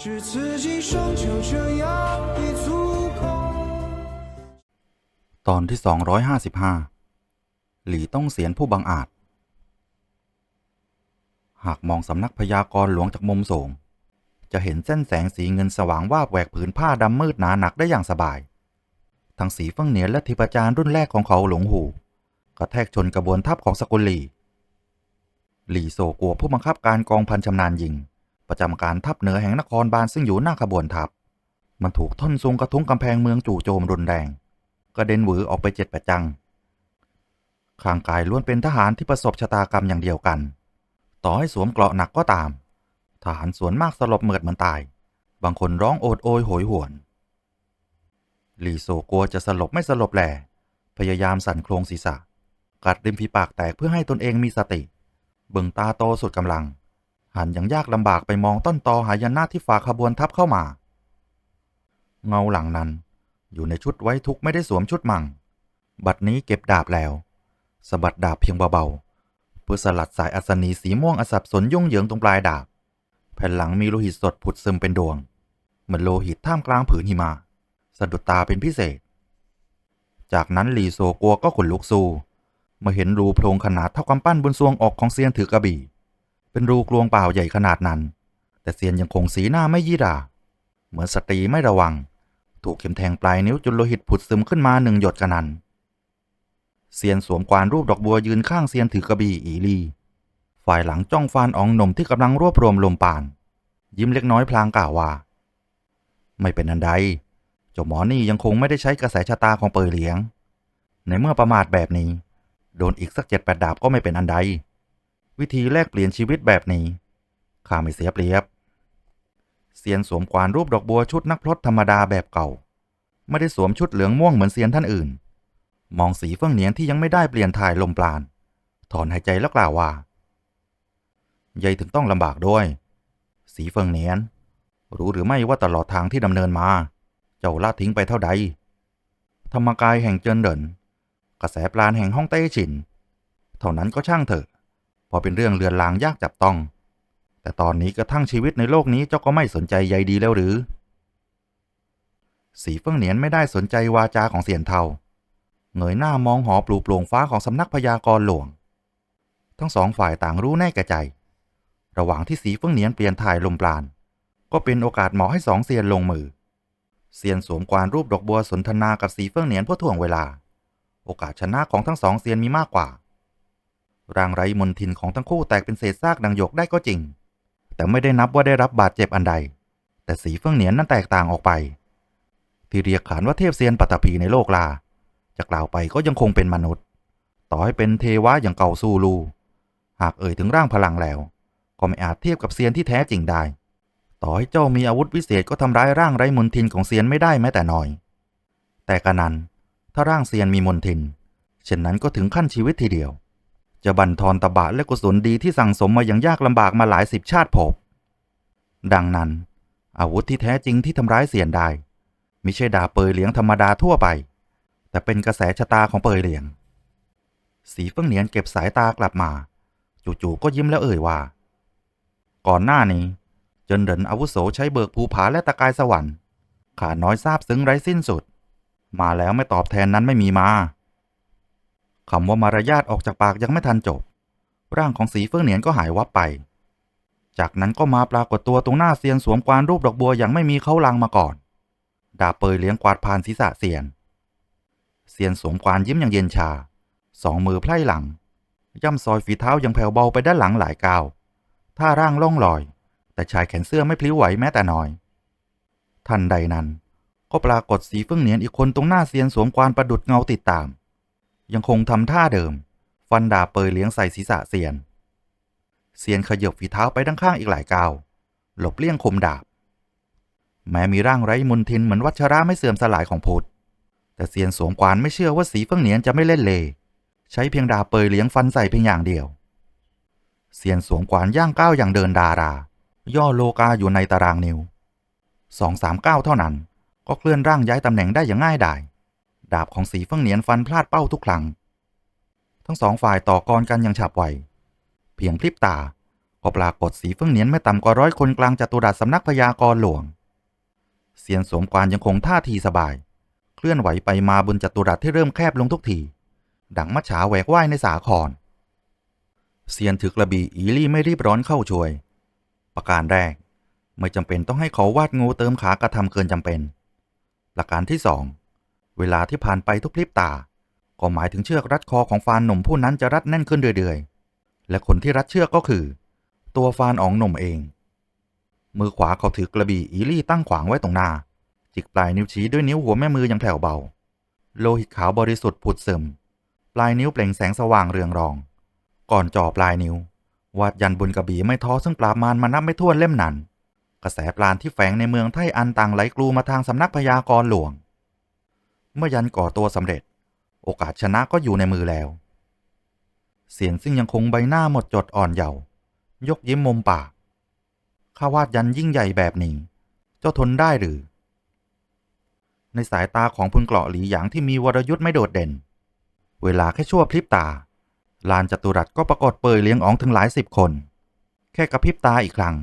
知自己终究这样已足够。 ตอนที่ 255 หลี่ต้องเสียนผู้บังอาจ หากมองสำนักพยากรณ์หลวงจากมุมสูง จะเห็นเส้นแสงสีเงินสว่างวาบแหวกผืนผ้าดำมืดหนาหนักได้อย่างสบาย ทั้งสีเฟื่องเหนียนและทิพจารรุ่นแรกของเขาหลงหู กระแทกชนกระบวนทัพของสกุลหลี หลี่โซกัวผู้บังคับการกองพันชำนาญยิง ประจำการทัพเหนือแห่งนครบาลซึ่งอยู่หน้าขบวนทัพ มันถูกท่อนซุงกระทุ้งกำแพงเมืองจู่โจมรุนแรงกระเด็นหวือออกไปเจ็ดแปดจังข้างกายล้วนเป็นทหารที่ประสบชะตากรรมอย่างเดียวกัน ต่อให้สวมเกราะหนักก็ตาม ทหารส่วนมากสลบเหมือดเหมือนตาย บางคนร้องโอดโอยโหยหวนลีโซกลัวจะสลบไม่สลบแหล่พยายามสั่นโครงศีรษะ กัดริมฝีปากแตกเพื่อให้ตนเองมีสติ เบิ่งตาโตสุดกำลัง หันอย่างยากลำบากไปมองต้นตอหายนะที่ฝากขบวนทัพเข้ามา เงาหลังนั้น อยู่ในชุดไว้ทุกไม่ได้สวมชุดมัง บัดนี้เก็บดาบแล้วสะบัดดาบเพียงเบาๆเพื่อสลัดสายอัศนีสีม่วงอสับสนยุ่งเหยิงตรงปลายดาบ แผ่นหลังมีโลหิตสดผุดซึมเป็นดวง เหมือนโลหิตท่ามกลางผืนหิมะสะดุดตาเป็นพิเศษ จากนั้นหลีโซกัวก็ขนลุกสู้เมื่อเห็นรูโพรงขนาดเท่ากำปั้นบนซวงอกของเซียนถือกระบี่ เป็นรูกลวงเปล่าใหญ่ขนาดนั้น แต่เซียนยังคงสีหน้าไม่ยี่ราเหมือนสตรีไม่ระวัง ถูกเข็มแทงปลายนิ้วจนโลหิตผุดซึมขึ้นมาหนึ่งหยดกระนันเซียนสวมกวานรูปดอกบัวยืนข้างเซียนถือกระบี่อีลี ฝ่ายหลังจ้องฟานอองหนุ่มที่กำลังรวบรวมลมปาน ยิ้มเล็กน้อยพลางกล่าวว่า ไม่เป็นอันใด เจ้าหมอนี่ยังคงไม่ได้ใช้กระแสชะตาของเปยเหลียง ในเมื่อประมาทแบบนี้ โดนอีกสักเจ็ดแปดดาบก็ไม่เป็นอันใด วิธีแลกเปลี่ยนชีวิตแบบนี้ข้าไม่เสียเปรียบเซียนสวมกวานรูปดอกบัวชุดนักพรตธรรมดาแบบเก่า ไม่ได้สวมชุดเหลืองม่วงเหมือนเซียนท่านอื่น มองสีเฟื่องเหนียนที่ยังไม่ได้เปลี่ยนถ่ายลมปราณถอนหายใจแล้วกล่าวว่ายายถึงต้องลำบากด้วย สีเฟิงเนียน รู้หรือไม่ว่าตลอดทางที่ดำเนินมา เจ้าละทิ้งไปเท่าใด ธรรมกายแห่งเจินเดิน กระแสปราณแห่งห้องเต้ฉิน เท่านั้นก็ช่างเถอะ พอเป็นเรื่องเลือนลางยากจับต้อง แต่ตอนนี้กระทั่งชีวิตในโลกนี้เจ้าก็ไม่สนใจใยดีแล้วหรือ สีเฟิงเหนียนไม่ได้สนใจวาจาของเสียนเทาเงยหน้ามองหอปลูกโปร่งฟ้าของสำนักพยากรณ์หลวง ทั้งสองฝ่ายต่างรู้แน่แก่ใจ ระหว่างที่สีเฟิงเหนียนเปลี่ยนถ่ายลมปราณก็เป็นโอกาสเหมาะให้สองเซียนลงมือ เซียนสวมกวานรูปดอกบัวสนทนากับสีเฟิงเหนียนเพื่อถ่วงเวลา โอกาสชนะของทั้งสองเซียนมีมากกว่า ร่างไร้มนทินของทั้งคู่แตกเป็นเศษซากดังหยกได้ก็จริง แต่ไม่ได้นับว่าได้รับบาดเจ็บอันใด แต่สีเฟิงเหนียนนั้นแตกต่างออกไป ที่เรียกขานว่าเทพเซียนปัตตภีในโลกลา จะกล่าวไปก็ยังคงเป็นมนุษย์ ต่อให้เป็นเทวะอย่างเก่าสู้ลู หากเอ่ยถึงร่างพลังแล้ว ก็ไม่อาจเทียบกับเซียนที่แท้จริงได้ ต่อให้เจ้ามีอาวุธวิเศษก็ทำร้ายร่างไร้มนทินของเซียนไม่ได้แม้แต่น้อย แต่กระนั้นถ้าร่างเซียนมีมนทิน เช่นนั้นก็ถึงขั้นชีวิตทีเดียว จะบั่นทอนตบะและกุศลดีที่สั่งสมมาอย่างยากลำบากมาหลายสิบชาติภพดังนั้น อาวุธที่แท้จริงที่ทำร้ายเซียนได้มิใช่ดาบเปยเหลียงธรรมดาทั่วไป แต่เป็นกระแสชะตาของเปยเหลียง สีเฟิงเหนียนเก็บสายตากลับมา จู่ๆก็ยิ้มแล้วเอ่ยว่า ก่อนหน้านี้ เจินเหรินอาวุโสใช้เบิกภูผาและตะกายสวรรค์ขาน้อยทราบซึ้งไร้สิ้นสุด มาแล้วไม่ตอบแทนนั้นไม่มีมา คำว่ามารยาทออกจากปากยังไม่ทันจบ ร่างของสีเฟิงเหนียนก็หายวับไป จากนั้นก็มาปรากฏตัวตรงหน้าเซียนสวมกวานรูปดอกบัวอย่างไม่มีเขาลังมาก่อน ดาบเปยเลี้ยงกวาดผ่านศีรษะเซียน เซียนสวมกวานยิ้มอย่างเย็นชา สองมือไพล่หลัง ย่ำซอยฝีเท้ายังแผ่วเบาไปด้านหลังหลายก้าวท่าร่างล่องลอย แต่ชายแขนเสื้อไม่พลิ้วไหวแม้แต่น้อย ทันใดนั้น ก็ปรากฏสีเฟื่องเหนียนอีกคนตรงหน้าเซียนสวมกวานประดุดเงาติดตาม ยังคงทำท่าเดิม ฟันดาบเปยเลี้ยงใส่ศีรษะเซียน เซียนขยบฝีเท้าไปด้านข้างอีกหลายก้าวหลบเลี่ยงคมดาบ แม้มีร่างไร้มนทินเหมือนวัชระไม่เสื่อมสลายของพุทธแต่เซียนสวมกวานไม่เชื่อว่าสีเฟืองเหนียนจะไม่เล่นเลใช้เพียงดาบเปยเลี้ยงฟันใส่เพียงอย่างเดียว เซียนสวมกวานย่างก้าวอย่างเดินดารา ย่อโลกาอยู่ในตารางนิ้วสองสามก้าวเท่านั้น ก็เคลื่อนร่างย้ายตำแหน่งได้อย่างง่ายดาย ดาบของสีเฟื่งเหนียนฟันพลาดเป้าทุกครั้ง ทั้งสองฝ่ายต่อกรกันอย่างฉับไว เพียงพริบตา ก็ปรากฏสีเฟิ่งเหนียนไม่ต่ำกว่าร้อยคนกลางจัตุรัสสำนักพยากรณ์หลวง เซียนสวมกวานยังคงท่าทีสบาย เคลื่อนไหวไปมาบนจัตุรัสที่เริ่มแคบลงทุกที ดังมัจฉาแหวกว่ายในสาคร เซียนถือกระบี่อีลี่ไม่รีบร้อนเข้าช่วย ประการแรก ไม่จำเป็นต้องให้เขาวาดงูเติมขากระทำเกินจำเป็นประการที่สอง เวลาที่ผ่านไปทุกพริบตา ก็หมายถึงเชือกรัดคอของฟานหนุ่มผู้นั้นจะรัดแน่นขึ้นเรื่อยๆ และคนที่รัดเชือกก็คือ ตัวฟานอ๋องหนุ่มเอง มือขวาเขาถือกระบี่อีลี่ตั้งขวางไว้ตรงหน้า จิกปลายนิ้วชี้ด้วยนิ้วหัวแม่มืออย่างแผ่วเบา โลหิตขาวบริสุทธิ์ผุดซึม ปลายนิ้วเปล่งแสงสว่างเรืองรอง ก่อนจ่อปลายนิ้ววาดยันบนกระบี่ไม่ท้อซึ่งปราบมารมานับไม่ถ้วนเล่มนั้น กระแสปราณที่แฝงในเมืองไทอันต่างไหลกลูมาทางสำนักพยากรณ์หลวง เมื่อยันก่อตัวสำเร็จ โอกาสชนะก็อยู่ในมือแล้ว เสียนซึ่งยังคงใบหน้าหมดจดอ่อนเยาว์ยกยิ้มมุมปากข้าวาดยันยิ่งใหญ่แบบนี้ เจ้าทนได้หรือ ในสายตาของพุนเกราะหลีหยางที่มีวรยุทธ์ไม่โดดเด่น เวลาแค่ชั่วพริบตา ลานจัตุรัสก็ปรากฏเปยเลี้ยงอองถึงหลายสิบคน แค่กระพริบตาอีกครั้ง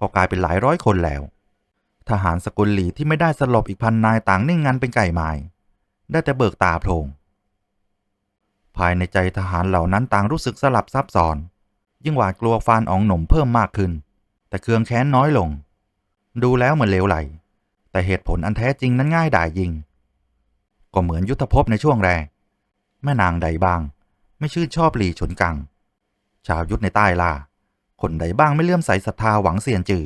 ก็กลายเป็นหลายร้อยคนแล้ว ทหารสกุลหลีที่ไม่ได้สลบอีกพันนายต่างนิ่งงันเป็นไก่ไม้ ได้แต่เบิกตาโพลงภายในใจทหารเหล่านั้นต่างรู้สึกสลับซับซ้อน ยิ่งหวาดกลัวฟานอองหนุ่มเพิ่มมากขึ้น แต่เคืองแค้นน้อยลง ดูแล้วเหมือนเลวไหล แต่เหตุผลอันแท้จริงนั้นง่ายดายยิง ก็เหมือนยุทธภพในช่วงแรก แม่นางใดบ้าง ไม่ชื่นชอบหลีฉนกัง ชาวยุทธในใต้ล่า คนใดบ้างไม่เลื่อมใสศรัทธาหวังเสียนจือ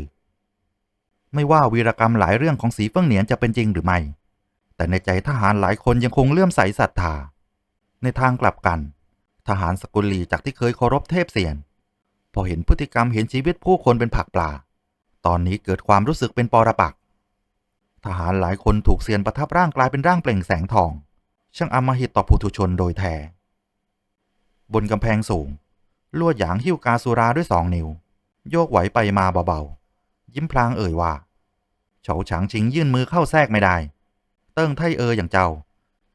ไม่ว่าวีรกรรมหลายเรื่องของสีเฟิ่งเหนียนจะเป็นจริงหรือไม่ แต่ในใจทหารหลายคนยังคงเลื่อมใสศรัทธา ในทางกลับกัน ทหารสกุลีจากที่เคยเคารพเทพเสียน พอเห็นพฤติกรรมเห็นชีวิตผู้คนเป็นผักปลา ตอนนี้เกิดความรู้สึกเป็นปรปัก ทหารหลายคนถูกเสียนประทับร่างกลายเป็นร่างเปล่งแสงทอง ช่างอำมหิตต่อผู้ทุชนโดยแท้บนกำแพงสูง ลวดหยางหิ้วกาสุราด้วยสองนิ้ว โยกไหวไปมาเบาๆ ยิ้มพลางเอ่ยว่า เฉาฉางชิงยื่นมือเข้าแทรกไม่ได้ เติ้งไทเอออย่างเจ้า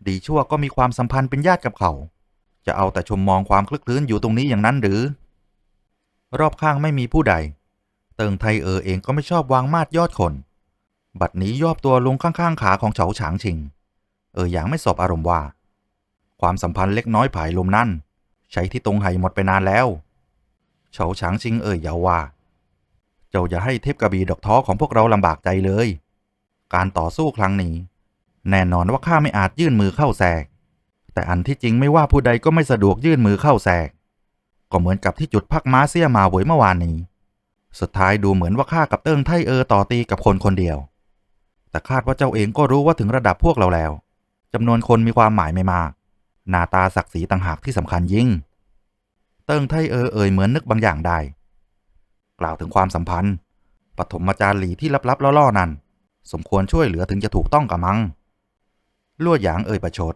ดีชั่วก็มีความสัมพันธ์เป็นญาติกับเขา จะเอาแต่ชมมองความคลึกคลื้นอยู่ตรงนี้อย่างนั้นหรือ รอบข้างไม่มีผู้ใด เติงไทเออเองก็ไม่ชอบวางมาดยอดคน บัดนี้ยอบตัวลงข้างๆขาของเฉาฉางชิง เอออย่างไม่สอบอารมณ์ว่า ความสัมพันธ์เล็กน้อยผายลมนั่น ใช้ที่ตรงไหหมดไปนานแล้ว เฉาฉางชิงเอ่ยยาวว่าเจ้าอย่าให้เทพกระบีดอกท้อของพวกเราลำบากใจเลย การต่อสู้ครั้งนี้ แน่นอนว่าข้าไม่อาจยื่นมือเข้าแทรก แต่อันที่จริงไม่ว่าผู้ใดก็ไม่สะดวกยื่นมือเข้าแทรก ก็เหมือนกับที่จุดพักม้าเสี้ยมาหวยเมื่อวานนี้ สุดท้ายดูเหมือนว่าข้ากับเติ้งไทเออต่อตีกับคนคนเดียว แต่คาดว่าเจ้าเองก็รู้ว่าถึงระดับพวกเราแล้วจำนวนคนมีความหมายไม่มาก หน้าตาศักดิ์ศรีต่างหากที่สำคัญยิ่ง เติ้งไทเออเอ่ยเหมือนนึกบางอย่างได้ กล่าวถึงความสัมพันธ์ปฐมจารย์หลีที่ลับๆล่อๆนั้น สมควรช่วยเหลือถึงจะถูกต้องกับมัง ลั่วหยางเอ่ยประชด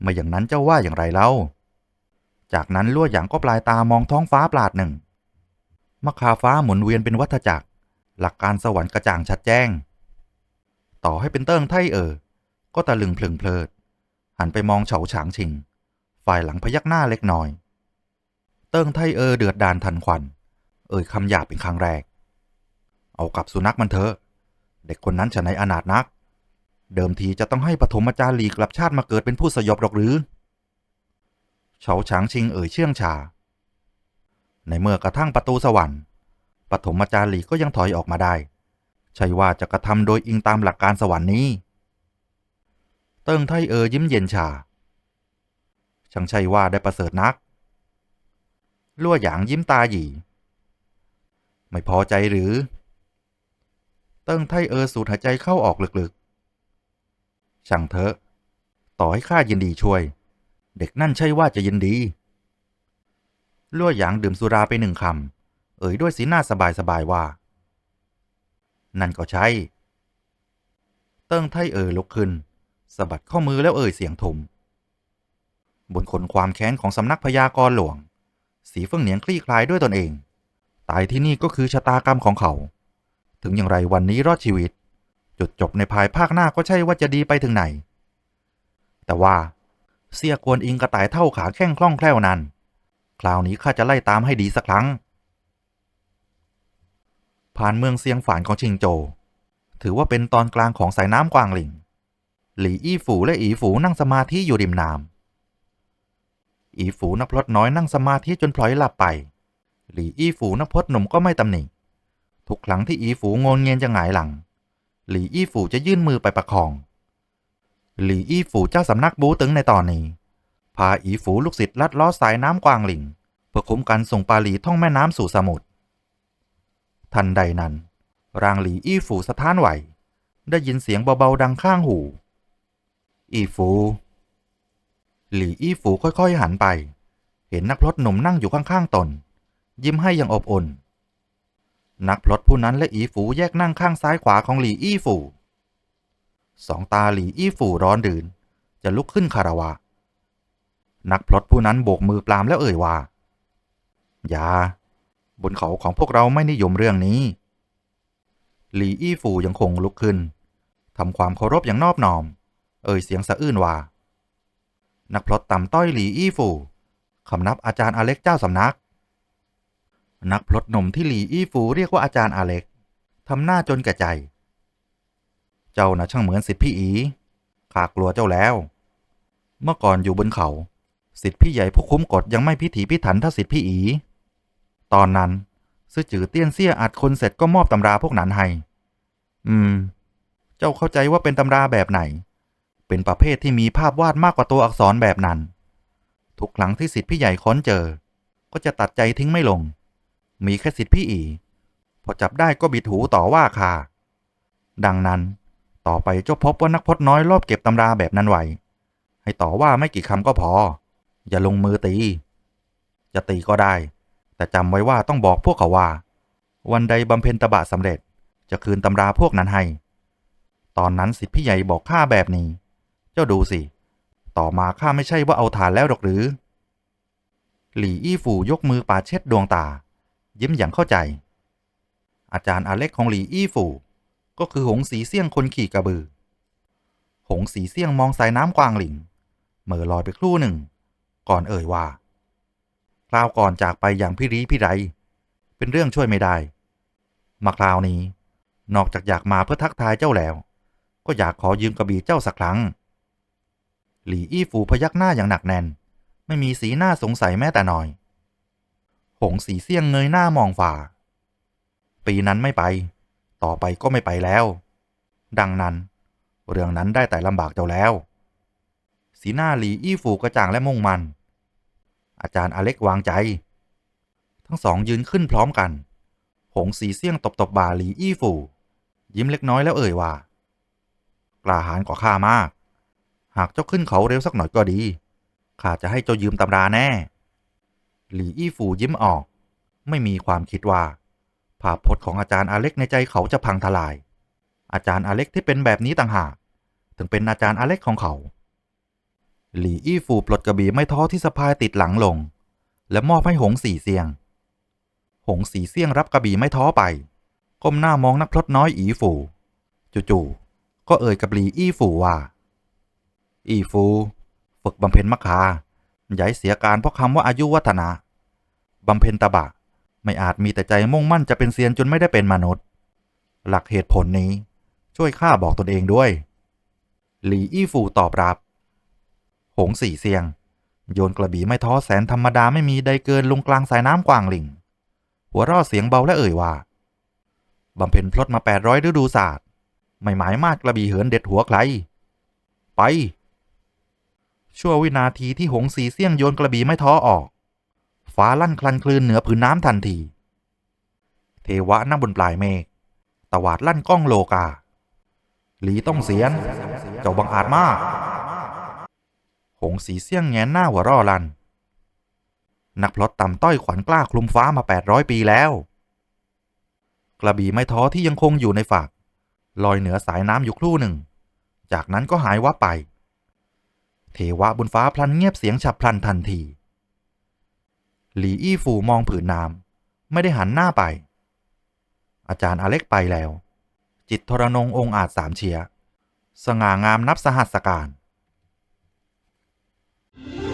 ไม่อย่างนั้นเจ้าว่าอย่างไรเล่า จากนั้นลั่วหยางก็ปลายตามองท้องฟ้าปลาดหนึ่งมะคาฟ้าหมุนเวียนเป็นวัฏจักร หลักการสวรรค์กระจ่างชัดแจ้ง ต่อให้เป็นเติ้งไทเออ ก็ตะลึงเพลึงเพลิด หันไปมองเฉาฉางชิง ฝ่ายหลังพยักหน้าเล็กน้อย เติ้งไทเออเดือดดานทันควัน เอ่ยคำหยาบเป็นครั้งแรก เอากับสุนัขมันเถอะ เด็กคนนั้นฉะไหนอนาถนัก เดิมทีจะต้องให้ปฐมจารย์หลีกลับชาติมาเกิดเป็นผู้สยบหรอกหรือ เฉาฉางชิงเอ่ยเชื่องชา ในเมื่อกระทั่งประตูสวรรค์ปฐมจารย์หลีก็ยังถอยออกมาได้ ใช่ว่าจะกระทำโดยอิงตามหลักการสวรรค์นี้ เติ้งไทเออยิ้มเย็นชา ช่างใช่ว่าได้ประเสริฐนักลั่วหยางยิ้มตาหยีไม่พอใจหรือ เติ้งไทเออสูดหายใจเข้าออกลึกๆ ช่างเถอะ ต่อให้ข้ายินดีช่วย เด็กนั่นใช่ว่าจะยินดีลั่วหยางดื่มสุราไปหนึ่งคำ เอ่ยด้วยสีหน้าสบายๆว่า นั่นก็ใช่ เติ้งไทเออลุกขึ้นสะบัดข้อมือแล้วเอ่ยเสียงทุมบนขนความแค้นของสำนักพยากรณ์หลวง สีเฟิ่งเหนียงคลี่คลายด้วยตนเอง ตายที่นี่ก็คือชะตากรรมของเขา ถึงอย่างไรวันนี้รอดชีวิต จุดจบในภายภาคหน้าก็ใช่ว่าจะดีไปถึงไหน แต่ว่าเสียกวนอิงกระต่ายเท่าขาแข้งคล่องแคล่วนั้น คราวนี้ข้าจะไล่ตามให้ดีสักครั้ง ผ่านเมืองเซียงฝานของชิงโจ ถือว่าเป็นตอนกลางของสายน้ำกวางหลิง หลี่อี้ฝูและอีฝูนั่งสมาธิอยู่ริมน้ำอีฝูนักพลดน้อยนั่งสมาธิจนพลอยหลับไป หลี่อี้ฝูนักพลดหนุ่มก็ไม่ตำหนิ ทุกครั้งที่อีฝูงนเงียนจะหงายหลัง หลี่อี้ฝูจะยื่นมือไปประคอง หลี่อี้ฝูเจ้าสำนักบูตึงในตอนนี้ พาอีฝูลูกศิษย์ลัดล้อสายน้ำกวางหลิงเพื่อคุ้มกันส่งปาหลีท่องแม่น้ำสู่สมุทร ทันใดนั้น รางหลีอี้ฝูสะท้านไหว ได้ยินเสียงเบาๆดังข้างหู อีฝู หลี่อี้ฝูค่อยๆหันไป เห็นนักพลดหนุ่มนั่งอยู่ข้างๆตน ยิ้มให้อย่างอบอุ่น นักพลดผู้นั้นและอีฝูแยกนั่งข้างซ้ายขวาของหลีอี้ฝูสองตาหลีอี้ฝูร้อนดืนจะลุกขึ้นคารวะ นักพลดผู้นั้นโบกมือปรามแล้วเอ่ยว่า อย่า บนเขาของพวกเราไม่นิยมเรื่องนี้ หลีอี้ฝูยังคงลุกขึ้นทำความเคารพอย่างนอบน้อม เอ่ยเสียงสะอื้นว่า นักพลดต่ำต้อยหลีอี้ฝูคำนับอาจารย์อาเล็กเจ้าสำนัก นักพลดหนุ่มที่หลีอี้ฝูเรียกว่าอาจารย์อาเล็กทำหน้าจนแก่ใจ เจ้านะช่างเหมือนสิทธิพี่อีข้ากลัวเจ้าแล้ว เมื่อก่อนอยู่บนเขา สิทธิพี่ใหญ่ผู้คุ้มกฎยังไม่พิถีพิถันเท่าสิทธิพี่อี ตอนนั้นซื่อจือเตี้ยนเซี่ยอัดคนเสร็จก็มอบตำราพวกนั้นให้ อืม เจ้าเข้าใจว่าเป็นตำราแบบไหน เป็นประเภทที่มีภาพวาดมากกว่าตัวอักษรแบบนั้น ทุกครั้งที่สิทธิพี่ใหญ่ค้นเจอ ก็จะตัดใจทิ้งไม่ลง มีแค่สิทธิพี่อี พอจับได้ก็บิดหูต่อว่าคาดังนั้น ต่อไปเจ้าพบว่านักพจน้อยรอบเก็บตำราแบบนั้นไวให้ต่อว่าไม่กี่คำก็พอ อย่าลงมือตี จะตีก็ได้ แต่จำไว้ว่าต้องบอกพวกเขาว่า วันใดบำเพ็ญตบะสำเร็จจะคืนตำราพวกนั้นให้ ตอนนั้นสิทธิพี่ใหญ่บอกข้าแบบนี้ เจ้าดูสิ ต่อมาข้าไม่ใช่ว่าเอาฐานแล้วหรอกหรือ หลี่อี้ฝูยกมือปาเช็ดดวงตา ยิ้มอย่างเข้าใจ อาจารย์อาเล็กของหลี่อี้ฝูก็คือหงสีเสี่ยงคนขี่กระบือ หงสีเสี่ยงมองสายน้ำกวางหลิงเหม่อลอยไปครู่หนึ่ง ก่อนเอ่ยว่าคราวก่อนจากไปอย่างพี่รีพี่ไร เป็นเรื่องช่วยไม่ได้ มาคราวนี้ นอกจากอยากมาเพื่อทักทายเจ้าแล้ว ก็อยากขอยืมกระบี่เจ้าสักครั้ง หลี่อี้ฟูพยักหน้าอย่างหนักแน่น ไม่มีสีหน้าสงสัยแม้แต่น้อย งสีเสี่ยงเงยหน้ามองฝ่า ปีนั้นไม่ไป ต่อไปก็ไม่ไปแล้ว ดังนั้น เรื่องนั้นได้แต่ลำบากเจ้าแล้ว สีหน้าหลีอี้ฟูกระจ่างและมุ่งมัน อาจารย์อเล็กวางใจ ทั้งสองยืนขึ้นพร้อมกัน หงสีเสี่ยงตบตบบ่าหลีอี้ฟูยิ้มเล็กน้อยแล้วเอ่ยว่ากล้าหาญกว่าข้ามาก หากเจ้าขึ้นเขาเร็วสักหน่อยก็ดี ข้าจะให้เจ้ายืมตำราแน่ หลี่อี้ฟูยิ้มออก ไม่มีความคิดว่า ภาพพจน์ของอาจารย์อาเล็กในใจเขาจะพังทลาย อาจารย์อาเล็กที่เป็นแบบนี้ต่างหาก ถึงเป็นอาจารย์อาเล็กของเขา หลี่อี้ฟูปลดกระบี่ไม่ท้อที่สะพายติดหลังลง และมอบให้หงสีเซียง หงสีเซียงรับกระบี่ไม่ท้อไป ก้มหน้ามองนักพลดน้อยอีฟูจู่ๆก็เอ่ยกับหลี่อี้ฟูว่าอีฟู ฝึกบำเพ็ญมะคาย่าให้เสียการเพราะคำว่าอายุวัฒนะ บำเพ็ญตบะ ไม่อาจมีแต่ใจมุ่งมั่นจะเป็นเซียนจนไม่ได้เป็นมนุษย์ หลักเหตุผลนี้ช่วยข้าบอกตนเองด้วย หลีอี้ฟูตอบรับ หงสี่เซียง โยนกระบี่ไม่ท้อแสนธรรมดาไม่มีใดเกินลงกลางสายน้ำกวางหลิง หัวรอดเสียงเบาและเอ่ยว่าบำเพ็ญพลดมาแปดร้อยฤดูศาสตร์ไม่หมายมากกระบี่เหินเด็ดหัวใคร ไป ชั่ววินาทีที่หงสีเสี่ยงโยนกระบี่ไม่ท้อออก ฟ้าลั่นคลันคลืนเหนือผืนน้ำทันที เทวะนั่งบนปลายเมฆตวาดลั่นก้องโลกา หลีต้องเสียน เจ้าบังอาจมาก หงสีเสี่ยงแงนหน้าหัวร่อลัน นักพลดต่ำต้อยขวัญกล้าคลุมฟ้ามา 800 ปีแล้ว กระบี่ไม่ท้อที่ยังคงอยู่ในฝากลอยเหนือสายน้ำอยู่ครู่หนึ่ง จากนั้นก็หายวับไป เทวะบนฟ้าพลันเงียบเสียงฉับพลันทันที หลีอี้ฟูมองผืนน้ำไม่ได้หันหน้าไป อาจารย์อเล็กไปแล้ว จิตทรนงองอาจสามเชีย สง่างามนับสหัสการ you